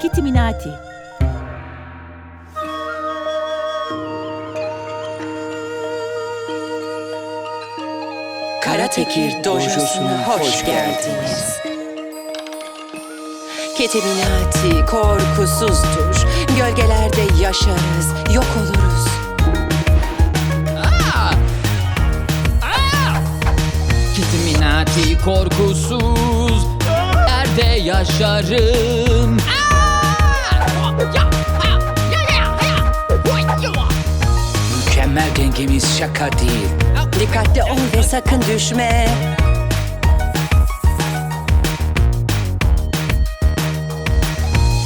Kitty Minati. Karatekir Dojosu'na hoş geldiniz. Ketiminati korkusuzdur. Gölgelerde yaşarız, yok oluruz. Kitiminati korkusuz Erde yaşarım Mükemmel dengemiz şaka değil. Dikkatli ol ve sakın düşme.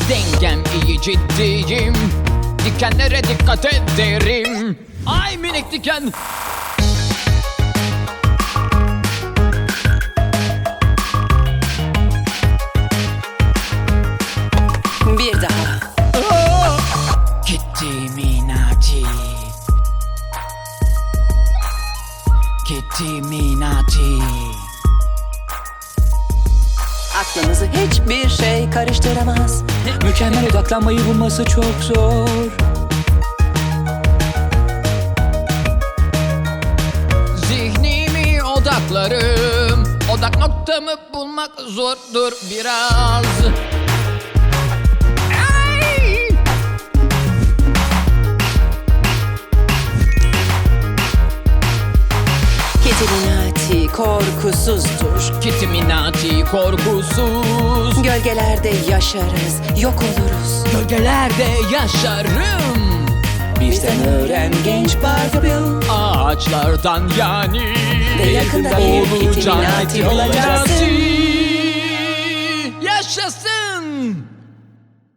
Dengem iyi ciddiyim Dikenlere dikkat ederim Ay minik diken Kitiminati. Kitiminati. Aklımızı hiçbir şey karıştıramaz. Mükemmel odaklanmayı bulması çok zor. Zihnimi odaklarım Odak noktamı bulmak zordur biraz Ketiminati korkusuzdur. Kitiminati korkusuz Gölgelerde yaşarız, yok oluruz. Gölgelerde yaşarım Bizden öğren genç Bardabil. Ağaçlardan yani Ve yakında bir Kitiminati olacaksın.